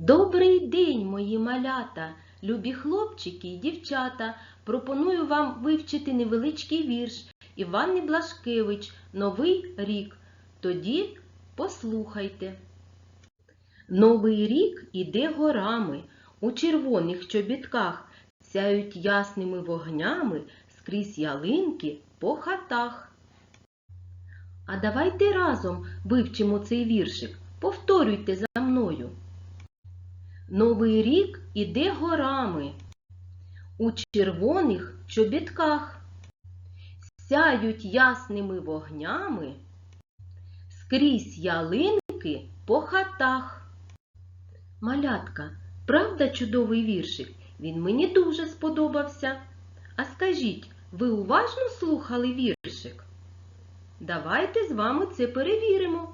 Добрий день, мої малята, любі хлопчики і дівчата. Пропоную вам вивчити невеличкий вірш Іван Блашкевич Новий рік. Тоді послухайте. Новий рік іде горами, у червоних чобітках, сяють ясними вогнями скрізь ялинки по хатах. А давайте разом вивчимо цей віршик. Повторюйте за. Новий рік іде горами, у червоних чобітках, сяють ясними вогнями, скрізь ялинки по хатах. Малятка, правда чудовий віршик? Він мені дуже сподобався. А скажіть, ви уважно слухали віршик? Давайте з вами це перевіримо.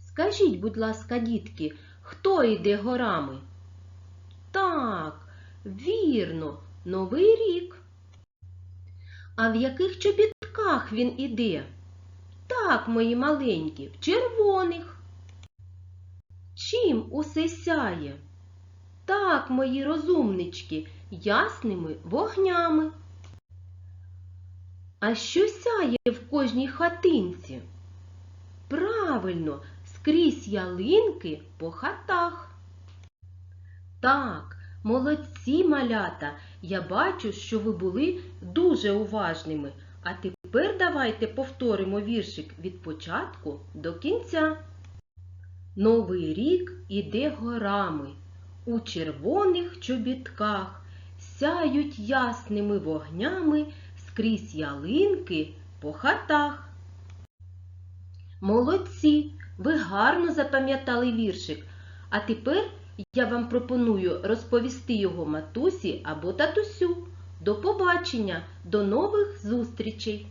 Скажіть, будь ласка, дітки, хто йде горами? Так, вірно, Новий рік. А в яких чобітках він іде? Так, мої маленькі, в червоних. Чим усе сяє? Так, мої розумнички, ясними вогнями. А що сяє в кожній хатинці? Правильно, скрізь ялинки по хатах. Так, молодці малята, я бачу, що ви були дуже уважними. А тепер давайте повторимо віршик від початку до кінця. Новий рік іде горами, у червоних чобітках, сяють ясними вогнями скрізь ялинки по хатах. Молодці! Ви гарно запам'ятали віршик. А тепер я вам пропоную розповісти його матусі або татусю. До побачення, до нових зустрічей!